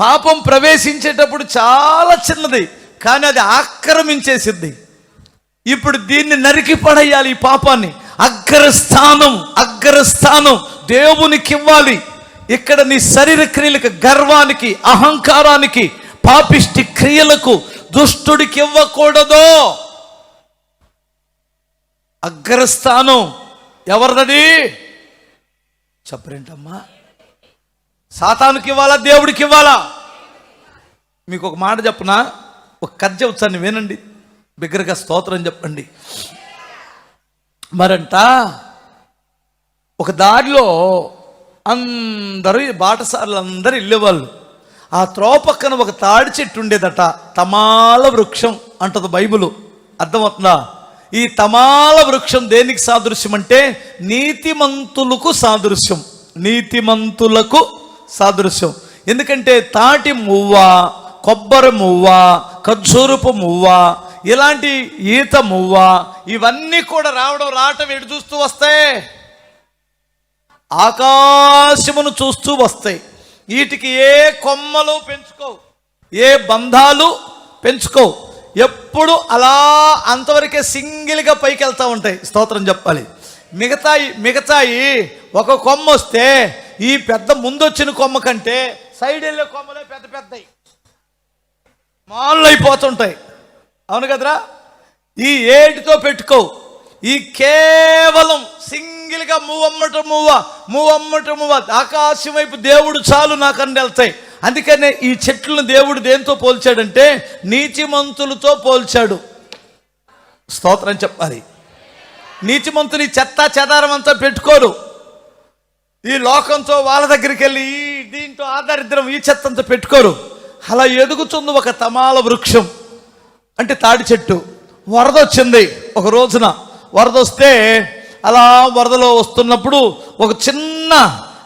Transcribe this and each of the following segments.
పాపం ప్రవేశించేటప్పుడు చాలా చిన్నది కానీ అది ఆక్రమించేసిద్ది. ఇప్పుడు దీన్ని నరికి పడేయాలి ఈ పాపాన్ని. అగ్రస్థానం అగ్రస్థానం దేవునికి ఇవ్వాలి ఇక్కడ నీ శరీర క్రియలకు గర్వానికి అహంకారానికి పాపిష్టి క్రియలకు దుష్టుడికి ఇవ్వకూడదు అగ్రస్థానం ఎవరిది చెప్పరేంటమ్మా? సాతానుకి ఇవ్వాలా దేవుడికి ఇవ్వాలా మీకు ఒక మాట చెప్పనా? ఒక కథ చెప్తాను వినండి. బిగ్గరగా స్తోత్రం చెప్పండి. మరంట ఒక దారిలో అందరూ బాటసార్లు అందరూ వెళ్ళేవాళ్ళు ఆ త్రో పక్కన ఒక తాడి చెట్టు ఉండేదట. తమాల వృక్షం అంటది బైబుల్. అర్థమవుతుందా? ఈ తమాల వృక్షం దేనికి సాదృశ్యం అంటే నీతిమంతులకు సాదృశ్యం. నీతిమంతులకు సాదృశ్యం. ఎందుకంటే తాటి మువ్వ కొబ్బరి మువ్వ ఖర్జూరపు మువ్వ ఇలాంటి ఈత మువ్వ ఇవన్నీ కూడా రావడం రావటం ఎటు చూస్తూ వస్తాయి? ఆకాశమును చూస్తూ వస్తాయి. వీటికి ఏ కొమ్మలు పెంచుకోవు ఏ బంధాలు పెంచుకోవు. ఎప్పుడు అలా అంతవరకే సింగిల్గా పైకి వెళ్తూ ఉంటాయి. స్తోత్రం చెప్పాలి. మిగతాయి మిగతాయి ఒక కొమ్మ వస్తే ఈ పెద్ద ముందొచ్చిన కొమ్మ కంటే సైడ్ వెళ్ళే కొమ్మలే పెద్ద పెద్దయి. మాళ్ళు అయిపోతుంటాయి అవును కదరా? ఈ ఏటితో పెట్టుకో. ఈ కేవలం సింగిల్గా మూవమ్మట మూవ మూవమ్మట మూవ ఆకాశం వైపు దేవుడు చాలు నాకని వెళ్తాయి. అందుకనే ఈ చెట్లను దేవుడు దేంతో పోల్చాడంటే నీతిమంతులతో పోల్చాడు. స్తోత్రం చెప్పాలి. నీతిమంతుని చెత్త చెదారం అంతా పెట్టుకోరు ఈ లోకంతో వాళ్ళ దగ్గరికి వెళ్ళి ఈ దీంతో ఆ ఈ చెత్తంతో పెట్టుకోరు. అలా ఎదుగుతుంది ఒక తమాల వృక్షం. అంటే తాడి చెట్టు. వరద వచ్చింది ఒక రోజున. వరద వస్తే అలా వరదలో వస్తున్నప్పుడు ఒక చిన్న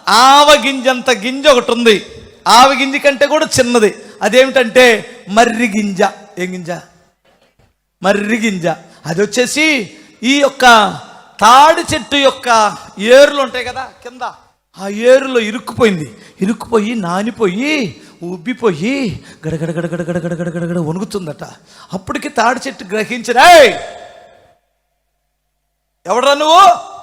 ఆవగింజంత గింజ ఒకటి ఉంది. ఆవగింజ కంటే కూడా చిన్నది. అదేమిటంటే మర్రి గింజ. ఏం గింజ? మర్రి గింజ. అది వచ్చేసి ఈ యొక్క తాడి చెట్టు యొక్క ఏరులు ఉంటాయి కదా కింద. ఆ ఏరులో ఇరుక్కుపోయింది. ఇరుక్కుపోయి నానిపోయి ఉబ్బిపోయి గడగడగడగడగడగడగడగడ గడ వణుకుతుందట. అప్పటికి తాడి చెట్టు గ్రహించరా ఎవడరా నువ్వు?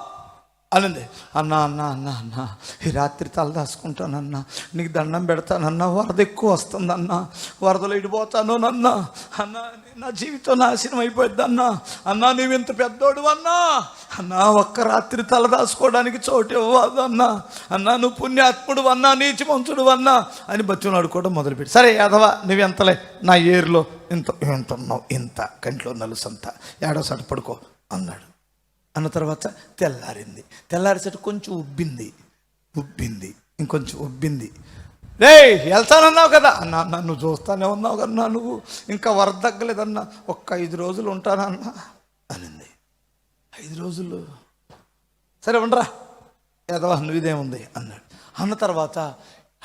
అనంది అన్నా అన్న అన్న అన్న ఈ రాత్రి తలదాసుకుంటానన్నా నీకు దండం పెడతానన్నా వరద ఎక్కువ వస్తుందన్నా వరదలో ఇడిపోతాను నన్న అన్న నా జీవితం నాశనం అయిపోయింది అన్నా అన్నా నువ్వు ఇంత పెద్దోడు అన్నా అన్నా ఒక్క రాత్రి తలదాసుకోవడానికి చోటు ఇవ్వదు అన్నా అన్నా నువ్వు పుణ్యాత్ముడు అన్నా నీచి మంచుడు అన్నా అని బతులు ఆడుకోవడం మొదలుపెట్టి. సరే యాదవ నువ్వు ఎంతలే? నా ఏరులో ఇంత ఇంత ఉన్నావు ఇంత కంట్లో నలుసంత. ఏడో సరిపడుకో అన్నాడు. అన్న తర్వాత తెల్లారింది. తెల్లారేసరికి కొంచెం ఉబ్బింది. ఉబ్బింది. ఇంకొంచెం ఉబ్బింది. రే వెళ్తానన్నావు కదా! అన్నా నన్ను చూస్తానే ఉన్నావు కన్నా నువ్వు. ఇంకా వరదగ్గలేదన్నా. ఒక్క ఐదు రోజులు ఉంటానన్నా. అనింది. ఐదు రోజులు? సరే ఉండరా. ఏదవా నువ్వు ఇదేముంది? అన్నాడు. అన్న తర్వాత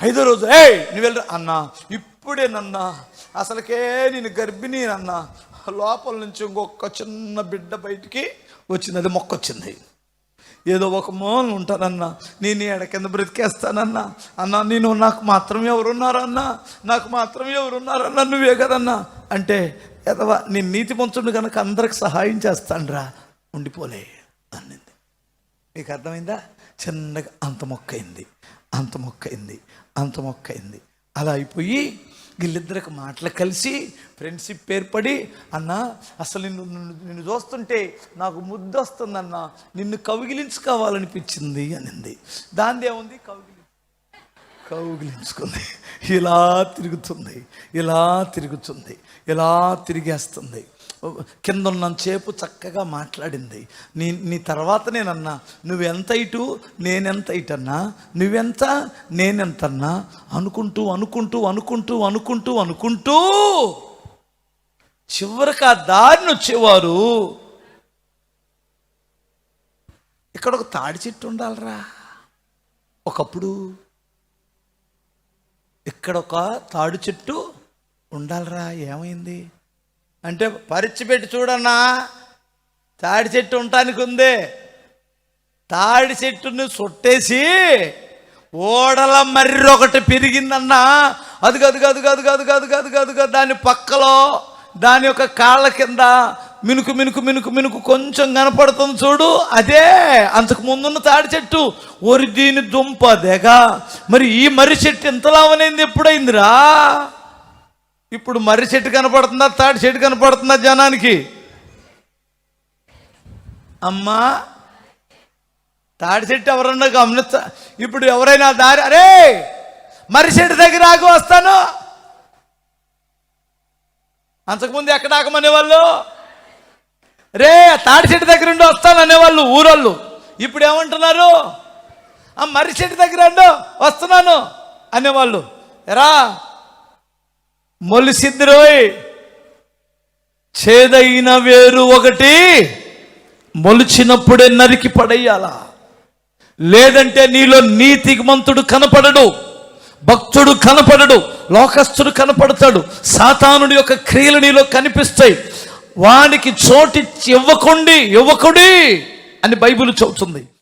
ఐదో రోజు. ఏ నువ్వు వెళ్ళరా. అన్నా ఇప్పుడేనన్నా. అసలుకే నేను గర్భిణీ అన్నా లోపల నుంచి ఇంకొక చిన్న బిడ్డ బయటికి వచ్చింది అది మొక్క వచ్చింది ఏదో ఒక మూలన ఉంటానన్నా. నేను ఎడ కింద బ్రతికేస్తానన్నా. అన్నా నేను నాకు మాత్రం ఎవరున్నారన్నా? నాకు మాత్రం ఎవరున్నారన్నా? నువ్వే కదన్నా? అంటే ఎదవా నేను నీతి మంచుడు కనుక అందరికి సహాయం చేస్తానురా ఉండిపోలే అన్నింది. మీకు అర్థమైందా? చిన్నగా అంత మొక్కైంది. అంత మొక్కైంది. అంత మొక్కైంది. అలా అయిపోయి వీళ్ళిద్దరికి మాటలు కలిసి ఫ్రెండ్షిప్ ఏర్పడి అన్న అసలు నిన్ను నిన్ను చూస్తుంటే నాకు ముద్దు వస్తుందన్న నిన్ను కవిగిలించుకోవాలనిపించింది అనింది. దాని ఏముంది కౌగిలి కౌగిలించుకుంది ఇలా తిరుగుతుంది ఇలా తిరుగుతుంది ఇలా తిరిగేస్తుంది. కింద ఉన్నంతసేపు చక్కగా మాట్లాడింది. నీ నీ తర్వాత నేనన్నా నువ్వెంత ఇటు నేనెంత ఇటన్నా నువ్వెంత నేనెంతన్నా అనుకుంటూ అనుకుంటూ అనుకుంటూ అనుకుంటూ అనుకుంటూ చివరికి ఆ దారిని వచ్చేవారు. ఇక్కడ ఒక తాడి చెట్టు ఉండాలిరా. ఒకప్పుడు ఇక్కడ ఒక తాడి చెట్టు ఉండాలిరా ఏమైంది? అంటే పరిచి పెట్టి చూడన్నా తాడి చెట్టు ఉండటానికి ఉంది. తాడి చెట్టుని చుట్టేసి ఓడల మర్రి ఒకటి పెరిగిందన్నా అది కాదు కాదు కాదు కాదు కాదు కాదు కాదు కాదు దాని పక్కలో దాని యొక్క కాళ్ళ కింద మినుకు మినుకు మినుకు మినుకు కొంచెం కనపడుతుంది చూడు. అదే అంతకు ముందున్న తాడి చెట్టు. ఒరి దీని దుంప దెగ మరి ఈ మర్రి చెట్టు ఇంతలావనైంది ఎప్పుడైందిరా? ఇప్పుడు మర్రి చెట్టు కనపడుతుందా తాడి చెట్టు కనపడుతుందా జనానికి? అమ్మా తాడి చెట్టు ఎవరన్నా గమనిస్తా ఇప్పుడు ఎవరైనా దారి అరే! మర్రి చెట్టు దగ్గర ఆగి వస్తాను. అంతకుముందు ఎక్కడ ఆగమనేవాళ్ళు? రే తాడి చెట్టు దగ్గర ఉండి వస్తాను అనేవాళ్ళు ఊరోళ్ళు. ఇప్పుడు ఏమంటున్నారు? ఆ మర్రి చెట్టు దగ్గర ఉండు వస్తున్నాను అనేవాళ్ళు. ఎరా మొలిసిద్దిరోయ్ చేదైన వేరు ఒకటి మొలిచినప్పుడే నరికి పడేయాలా. లేదంటే నీలో నీతిమంతుడు కనపడడు భక్తుడు కనపడడు లోకస్తుడు కనపడతాడు సాతానుడి యొక్క క్రియలు నీలో కనిపిస్తాయి. వానికి చోటి ఇవ్వకుండి యువకుడి అని బైబిల్ చెబుతుంది.